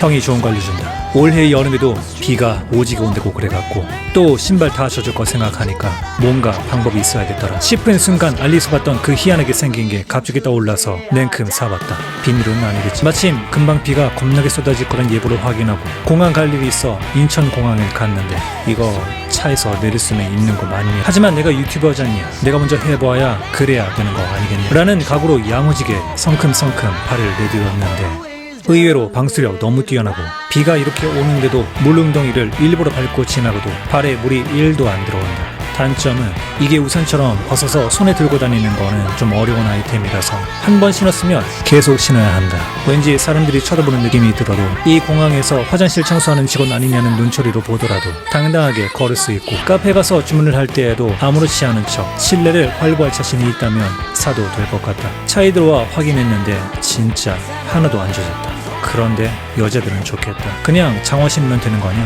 형이 좋은 거 알려준다. 올해 여름에도 비가 오지게 온다고 그래갖고 또 신발 다 젖을 거 생각하니까 뭔가 방법이 있어야겠더라 싶은 순간 알리서 봤던 그 희한하게 생긴 게 갑자기 떠올라서 냉큼 사봤다. 비닐은 아니겠지. 마침 금방 비가 겁나게 쏟아질 거란 예보를 확인하고 공항 갈 일이 있어 인천공항에 갔는데 이거 차에서 내릴 수는 있는 거 맞니? 하지만 내가 유튜버잖냐. 내가 먼저 해봐야 그래야 되는 거 아니겠냐. 라는 각오로 야무지게 성큼성큼 발을 내딛었는데 의외로 방수력 너무 뛰어나고 비가 이렇게 오는데도 물웅덩이를 일부러 밟고 지나가도 발에 물이 1도 안 들어온다. 단점은 이게 우산처럼 벗어서 손에 들고 다니는 거는 좀 어려운 아이템이라서 한 번 신었으면 계속 신어야 한다. 왠지 사람들이 쳐다보는 느낌이 들어도 이 공항에서 화장실 청소하는 직원 아니냐는 눈초리로 보더라도 당당하게 걸을 수 있고 카페 가서 주문을 할 때에도 아무렇지 않은 척 실내를 활보할 자신이 있다면 사도 될 것 같다. 들어와 확인했는데 진짜 하나도 안 젖었다. 그런데 여자들은 좋겠다. 그냥 장화 신으면 되는 거 아니야?